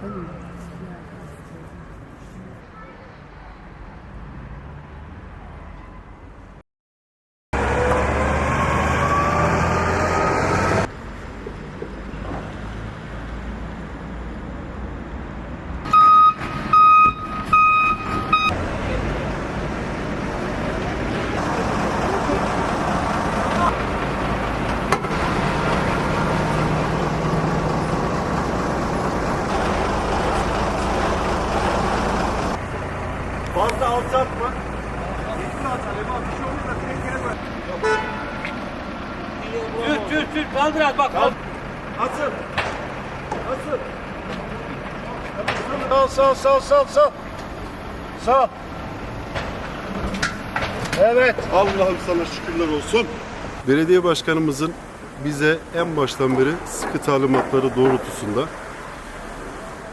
可以。Uzatma. Yetin at Alev abi. Bir şey olmaz da tehlikeli bırak. Sür sür sür kaldır abi bak. Kalk. Hazır. Hazır. Sağ sağ sağ sağ sağ. Sağ. Evet. Allah'ım sana şükürler olsun. Belediye başkanımızın bize en baştan beri sıkı talimatları doğrultusunda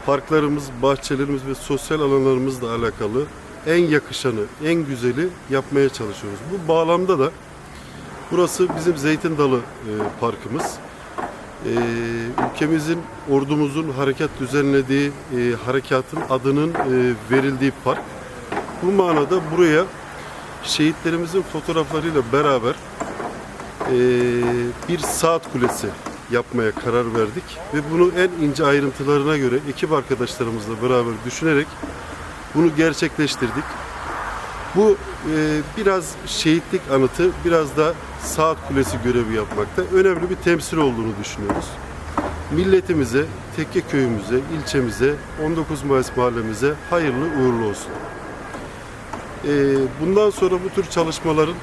parklarımız, bahçelerimiz ve sosyal alanlarımızla alakalı en yakışanı, en güzeli yapmaya çalışıyoruz. Bu bağlamda da burası bizim Zeytin Dalı e, Parkımız. E, ülkemizin, ordumuzun harekat düzenlediği e, harekatın adının e, verildiği park. Bu manada buraya şehitlerimizin fotoğraflarıyla beraber eee, bir saat kulesi yapmaya karar verdik ve bunu en ince ayrıntılarına göre ekip arkadaşlarımızla beraber düşünerek bunu gerçekleştirdik. Bu eee, biraz şehitlik anıtı, biraz da saat kulesi görevi yapmakta. Önemli bir temsil olduğunu düşünüyoruz. Milletimize, Tekke köyümüze, ilçemize, 19 Mayıs mahallemize hayırlı uğurlu olsun. Ee, bundan sonra bu tür çalışmaların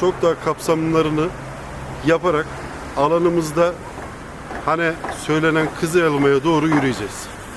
çok daha kapsamlarını yaparak alanımızda hani söylenen Kızılyalıma'ya doğru yürüyeceğiz.